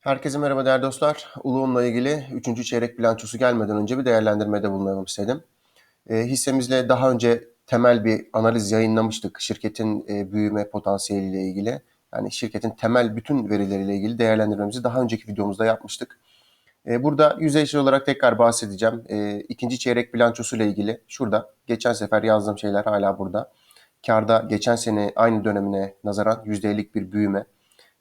Herkese merhaba değerli dostlar. Uluğum'la ilgili 3. çeyrek bilançosu gelmeden önce bir değerlendirmede bulunalım istedim. E, hissemizle daha önce temel bir analiz yayınlamıştık şirketin e, büyüme potansiyeliyle ilgili. Yani şirketin temel bütün verileriyle ilgili değerlendirmemizi daha önceki videomuzda yapmıştık. E, burada yüzeysel olarak tekrar bahsedeceğim. E, ikinci çeyrek bilançosuyla ilgili şurada geçen sefer yazdığım şeyler hala burada. Karda geçen sene aynı dönemine nazaran %50'lik bir büyüme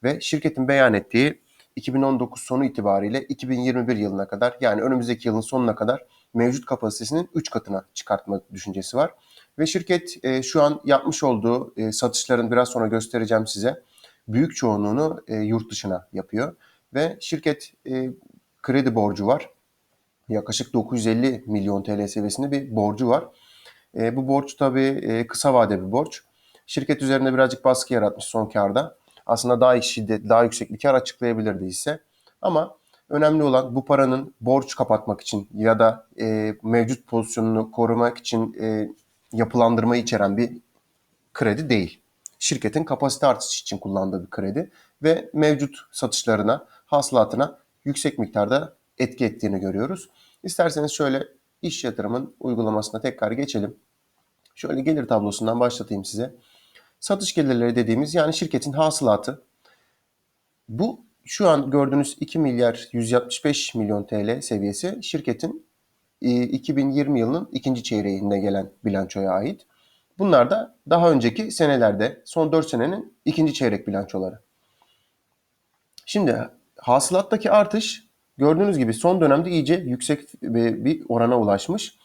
ve şirketin beyan ettiği 2019 sonu itibariyle 2021 yılına kadar yani önümüzdeki yılın sonuna kadar mevcut kapasitesinin 3 katına çıkartma düşüncesi var. Ve şirket e, şu an yapmış olduğu e, satışların biraz sonra göstereceğim size büyük çoğunluğunu e, yurt dışına yapıyor. Ve şirket e, kredi borcu var. Yaklaşık 950 milyon TL seviyesinde bir borcu var. E, bu borç tabii e, kısa vade bir borç. Şirket üzerinde birazcık baskı yaratmış son karda aslında daha şiddet, daha yüksek bir kar açıklayabilirdi ise. Ama önemli olan bu paranın borç kapatmak için ya da e, mevcut pozisyonunu korumak için e, yapılandırmayı içeren bir kredi değil. Şirketin kapasite artışı için kullandığı bir kredi ve mevcut satışlarına, hasılatına yüksek miktarda etki ettiğini görüyoruz. İsterseniz şöyle iş yatırımın uygulamasına tekrar geçelim. Şöyle gelir tablosundan başlatayım size. Satış gelirleri dediğimiz yani şirketin hasılatı. Bu şu an gördüğünüz 2 milyar 165 milyon TL seviyesi şirketin 2020 e, yılının ikinci çeyreğinde gelen bilançoya ait. Bunlar da daha önceki senelerde son 4 senenin ikinci çeyrek bilançoları. Şimdi hasılattaki artış gördüğünüz gibi son dönemde iyice yüksek bir orana ulaşmış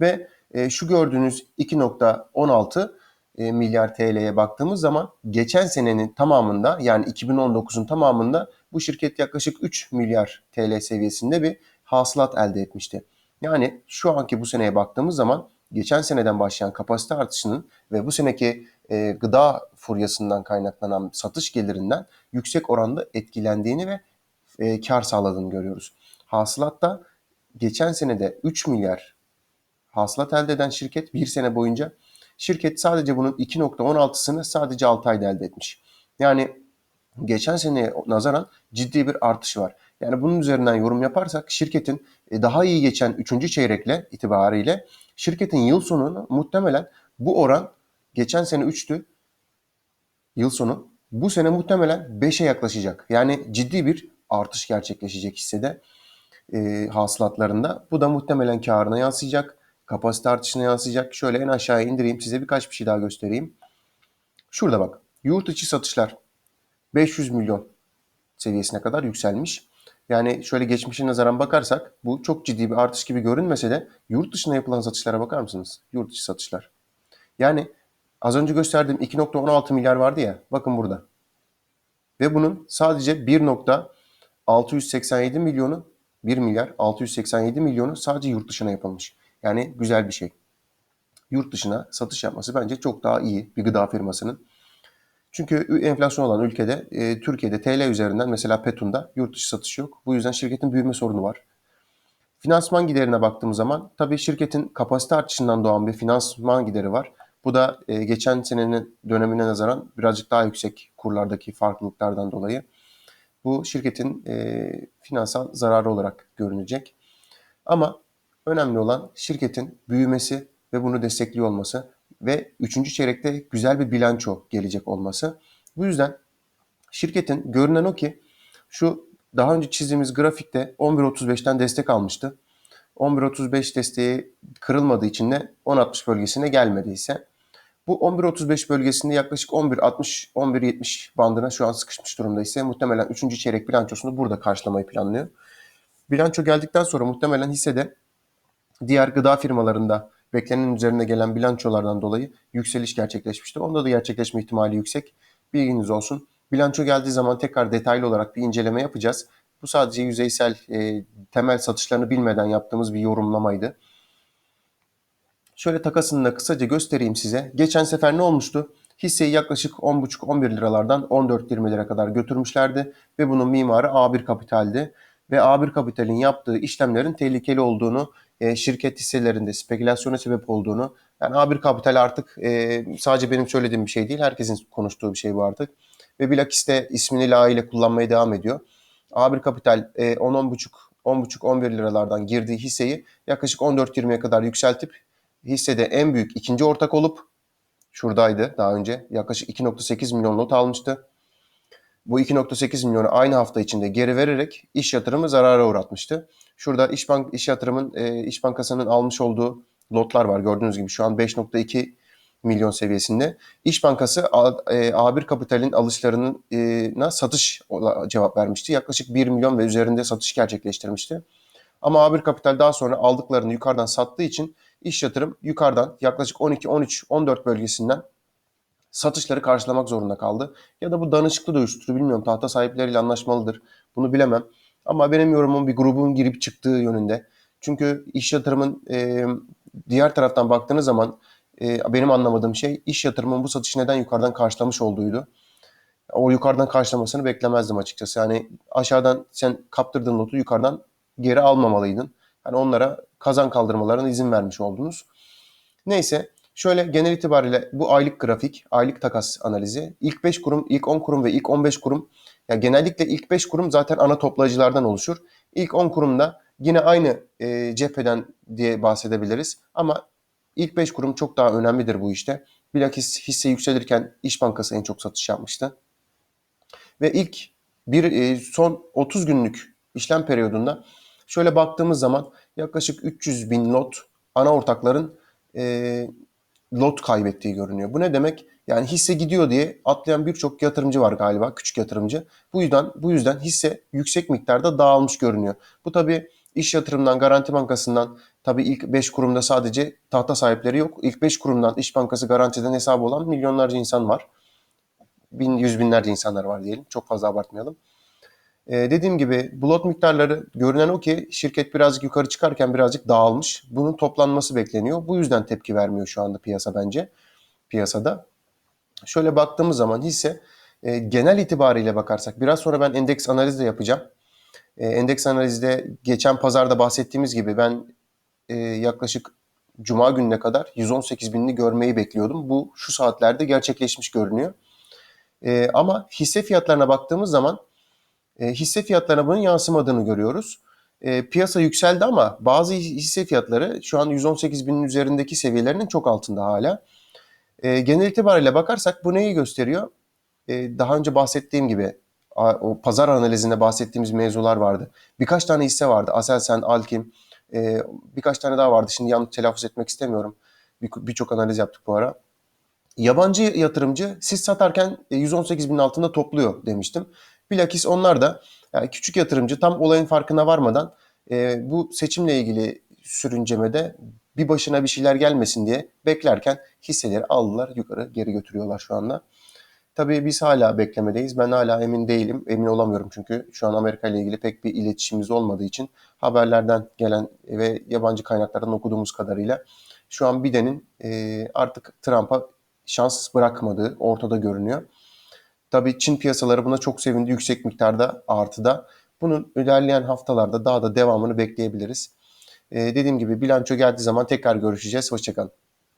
ve e, şu gördüğünüz 2.16 e, milyar TL'ye baktığımız zaman geçen senenin tamamında yani 2019'un tamamında bu şirket yaklaşık 3 milyar TL seviyesinde bir hasılat elde etmişti. Yani şu anki bu seneye baktığımız zaman geçen seneden başlayan kapasite artışının ve bu seneki e, gıda furyasından kaynaklanan satış gelirinden yüksek oranda etkilendiğini ve e, kar sağladığını görüyoruz. Hasılatta geçen senede 3 milyar hasılat elde eden şirket bir sene boyunca Şirket sadece bunun 2.16'sını sadece 6 ayda elde etmiş. Yani geçen seneye nazaran ciddi bir artış var. Yani bunun üzerinden yorum yaparsak şirketin e, daha iyi geçen 3. çeyrekle itibariyle şirketin yıl sonunu muhtemelen bu oran geçen sene 3'tü yıl sonu. Bu sene muhtemelen 5'e yaklaşacak. Yani ciddi bir artış gerçekleşecek hissede e, hasılatlarında. Bu da muhtemelen karına yansıyacak kapasite artışına yansıyacak. Şöyle en aşağıya indireyim size birkaç bir şey daha göstereyim. Şurada bak yurt içi satışlar 500 milyon seviyesine kadar yükselmiş. Yani şöyle geçmişe nazaran bakarsak bu çok ciddi bir artış gibi görünmese de yurt dışına yapılan satışlara bakar mısınız? Yurt içi satışlar. Yani az önce gösterdiğim 2.16 milyar vardı ya bakın burada. Ve bunun sadece 1.687 milyonu 1 milyar 687 milyonu sadece yurt dışına yapılmış. Yani güzel bir şey. Yurt dışına satış yapması bence çok daha iyi bir gıda firmasının. Çünkü enflasyon olan ülkede, e, Türkiye'de TL üzerinden mesela Petun'da yurt dışı satış yok. Bu yüzden şirketin büyüme sorunu var. Finansman giderine baktığımız zaman tabii şirketin kapasite artışından doğan bir finansman gideri var. Bu da e, geçen senenin dönemine nazaran birazcık daha yüksek kurlardaki farklılıklardan dolayı bu şirketin e, finansal zararı olarak görünecek. Ama Önemli olan şirketin büyümesi ve bunu destekliyor olması ve 3. çeyrekte güzel bir bilanço gelecek olması. Bu yüzden şirketin görünen o ki şu daha önce çizdiğimiz grafikte 11.35'ten destek almıştı. 11.35 desteği kırılmadığı için de 10.60 bölgesine gelmediyse bu 11.35 bölgesinde yaklaşık 11.60 11.70 bandına şu an sıkışmış durumda ise muhtemelen 3. çeyrek bilançosunu burada karşılamayı planlıyor. Bilanço geldikten sonra muhtemelen hissede diğer gıda firmalarında beklenenin üzerine gelen bilançolardan dolayı yükseliş gerçekleşmiştir. Onda da gerçekleşme ihtimali yüksek. Bilginiz olsun. Bilanço geldiği zaman tekrar detaylı olarak bir inceleme yapacağız. Bu sadece yüzeysel e, temel satışlarını bilmeden yaptığımız bir yorumlamaydı. Şöyle takasını da kısaca göstereyim size. Geçen sefer ne olmuştu? Hisseyi yaklaşık 10,5-11 liralardan 14-20 lira kadar götürmüşlerdi ve bunun mimarı A1 Kapital'di. Ve A1 Kapital'in yaptığı işlemlerin tehlikeli olduğunu e, şirket hisselerinde spekülasyona sebep olduğunu yani A1 Kapital artık e, sadece benim söylediğim bir şey değil herkesin konuştuğu bir şey bu artık ve bilakis de ismini layığıyla kullanmaya devam ediyor. A1 Kapital e, 10-10,5 10,5-11 liralardan girdiği hisseyi yaklaşık 14-20'ye kadar yükseltip hissede en büyük ikinci ortak olup şuradaydı daha önce yaklaşık 2.8 milyon lot almıştı. Bu 2.8 milyonu aynı hafta içinde geri vererek iş yatırımı zarara uğratmıştı. Şurada İş, Bank, İş Yatırım'ın e, İş Bankası'nın almış olduğu lotlar var. Gördüğünüz gibi şu an 5.2 milyon seviyesinde. İş Bankası A, e, A1 Kapital'in alışlarına satış cevap vermişti. Yaklaşık 1 milyon ve üzerinde satış gerçekleştirmişti. Ama A1 Kapital daha sonra aldıklarını yukarıdan sattığı için iş yatırım yukarıdan yaklaşık 12, 13, 14 bölgesinden satışları karşılamak zorunda kaldı. Ya da bu danışıklı da uyuşturdu bilmiyorum. Tahta sahipleriyle anlaşmalıdır. Bunu bilemem. Ama benim yorumum bir grubun girip çıktığı yönünde. Çünkü iş yatırımın e, diğer taraftan baktığınız zaman e, benim anlamadığım şey iş yatırımın bu satışı neden yukarıdan karşılamış olduğuydu. O yukarıdan karşılamasını beklemezdim açıkçası. Yani aşağıdan sen kaptırdığın notu yukarıdan geri almamalıydın. Yani onlara kazan kaldırmalarına izin vermiş oldunuz. Neyse şöyle genel itibariyle bu aylık grafik, aylık takas analizi. ilk 5 kurum, ilk 10 kurum ve ilk 15 kurum. Yani genellikle ilk 5 kurum zaten ana toplayıcılardan oluşur. İlk 10 kurumda yine aynı e, cepheden diye bahsedebiliriz. Ama ilk 5 kurum çok daha önemlidir bu işte. Bilakis hisse yükselirken İş Bankası en çok satış yapmıştı. Ve ilk bir e, son 30 günlük işlem periyodunda şöyle baktığımız zaman yaklaşık 300 bin lot ana ortakların e, lot kaybettiği görünüyor. Bu ne demek? Yani hisse gidiyor diye atlayan birçok yatırımcı var galiba, küçük yatırımcı. Bu yüzden bu yüzden hisse yüksek miktarda dağılmış görünüyor. Bu tabii iş yatırımından, Garanti Bankası'ndan tabii ilk 5 kurumda sadece tahta sahipleri yok. İlk 5 kurumdan İş Bankası garantiden hesabı olan milyonlarca insan var. Bin, yüz binlerce insanlar var diyelim. Çok fazla abartmayalım. Ee, dediğim gibi blot miktarları görünen o ki şirket birazcık yukarı çıkarken birazcık dağılmış. Bunun toplanması bekleniyor. Bu yüzden tepki vermiyor şu anda piyasa bence. Piyasada. Şöyle baktığımız zaman hisse e, genel itibariyle bakarsak biraz sonra ben endeks analizi de yapacağım. E, endeks analizde geçen pazarda bahsettiğimiz gibi ben e, yaklaşık Cuma gününe kadar 118 binini görmeyi bekliyordum. Bu şu saatlerde gerçekleşmiş görünüyor. E, ama hisse fiyatlarına baktığımız zaman e, hisse fiyatlarına bunun yansımadığını görüyoruz. E, piyasa yükseldi ama bazı hisse fiyatları şu an 118 binin üzerindeki seviyelerinin çok altında hala. E, genel itibariyle bakarsak bu neyi gösteriyor? E, daha önce bahsettiğim gibi o pazar analizinde bahsettiğimiz mevzular vardı. Birkaç tane hisse vardı. Aselsan, Alkim, birkaç tane daha vardı. Şimdi yanlış telaffuz etmek istemiyorum. Birçok bir analiz yaptık bu ara. Yabancı yatırımcı siz satarken 118 bin altında topluyor demiştim. Bilakis onlar da yani küçük yatırımcı tam olayın farkına varmadan e, bu seçimle ilgili sürüncemede bir başına bir şeyler gelmesin diye beklerken hisseleri aldılar yukarı geri götürüyorlar şu anda. Tabii biz hala beklemedeyiz. Ben hala emin değilim. Emin olamıyorum çünkü şu an Amerika ile ilgili pek bir iletişimimiz olmadığı için haberlerden gelen ve yabancı kaynaklardan okuduğumuz kadarıyla şu an Biden'in e, artık Trump'a şans bırakmadığı ortada görünüyor. Tabii Çin piyasaları buna çok sevindi yüksek miktarda artıda. Bunun ilerleyen haftalarda daha da devamını bekleyebiliriz. Ee, dediğim gibi bilanço geldiği zaman tekrar görüşeceğiz. Hoşçakalın.